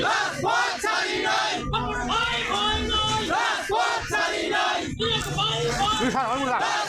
That's what Saturday night. Number five on the line. That's what Saturday night. We have a fine, fine.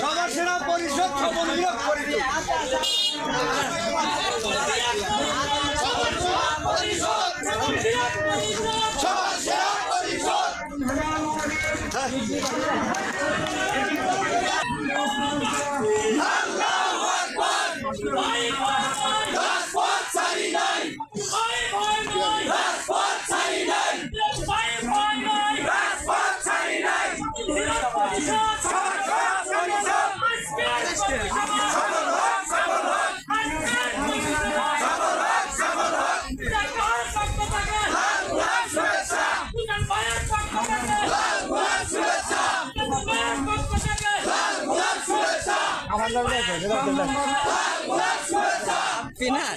সবার সেনা পরিষদ খবর বিরোধ পরিষদ সমাজ সেরা পরিষদ। পিনার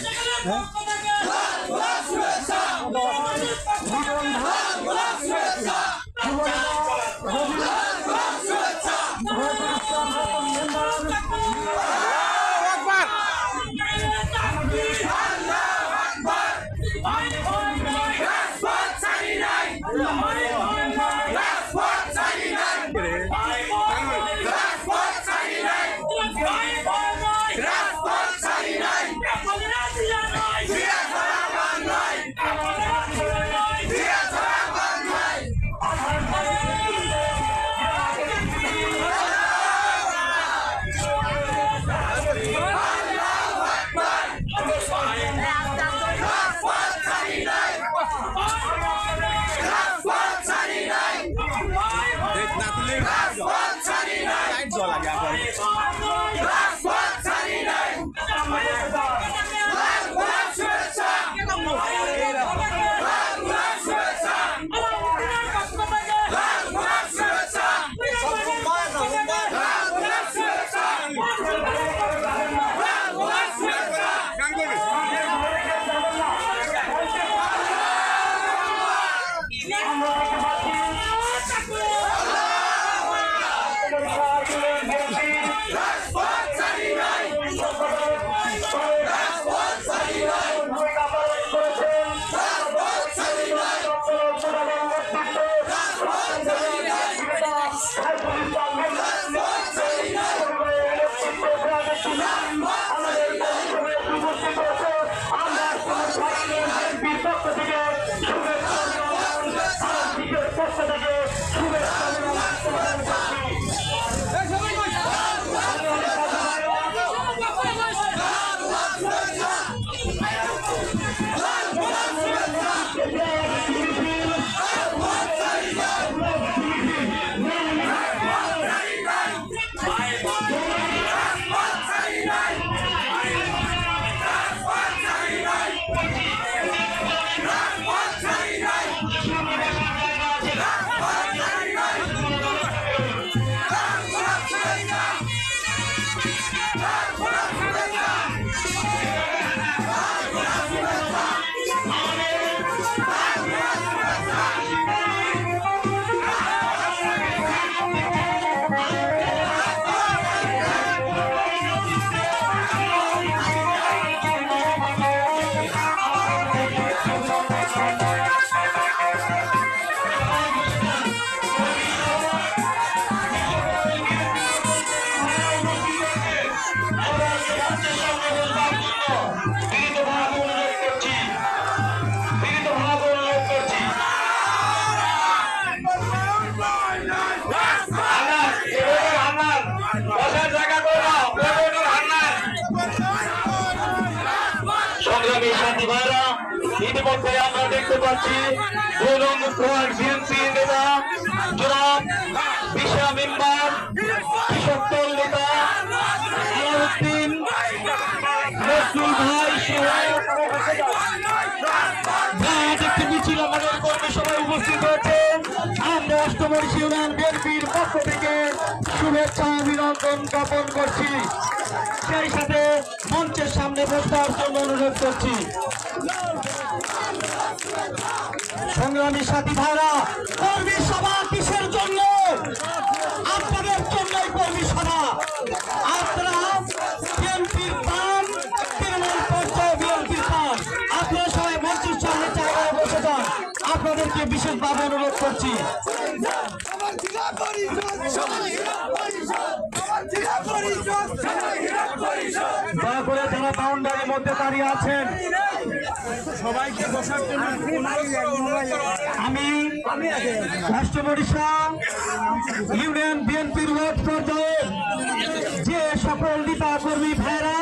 ইতিমধ্যে আমরা দেখতে পাচ্ছি বিএনপি নেতা জনাব বিশা মেম্বার কৃষক দল নেতা আলাউদ্দিন নজরুল একটি মিছিল আমাদের কর্মী সভায় উপস্থিত হয়েছে আমরা অষ্টমর্ষি ইউনিয়ন বিএনপির মঞ্চের সামনে বসবার জন্য অনুরোধ করছি। সংগ্রামী সাথী ভাইরা কর্মী সভা কিসের জন্য আপনাদের জন্যই কর্মী সভা আপনারা বিএনপির পান তৃণমূল পর্যায়ে বিএনপির পান আপনারা সবাই সামনে জায়গায় বসে যান আপনাদেরকে বিশেষভাবে অনুরোধ করছি দয়া করে যারা বাউন্ডারির মধ্যে দাঁড়িয়ে আছেন সবাইকে বসার জন্য আমি রাষ্ট্র বরিশা ইউনিয়ন বিএনপির ওয়ার্ড পর্যায়ে যে সকল নেতা কর্মী ভাইরা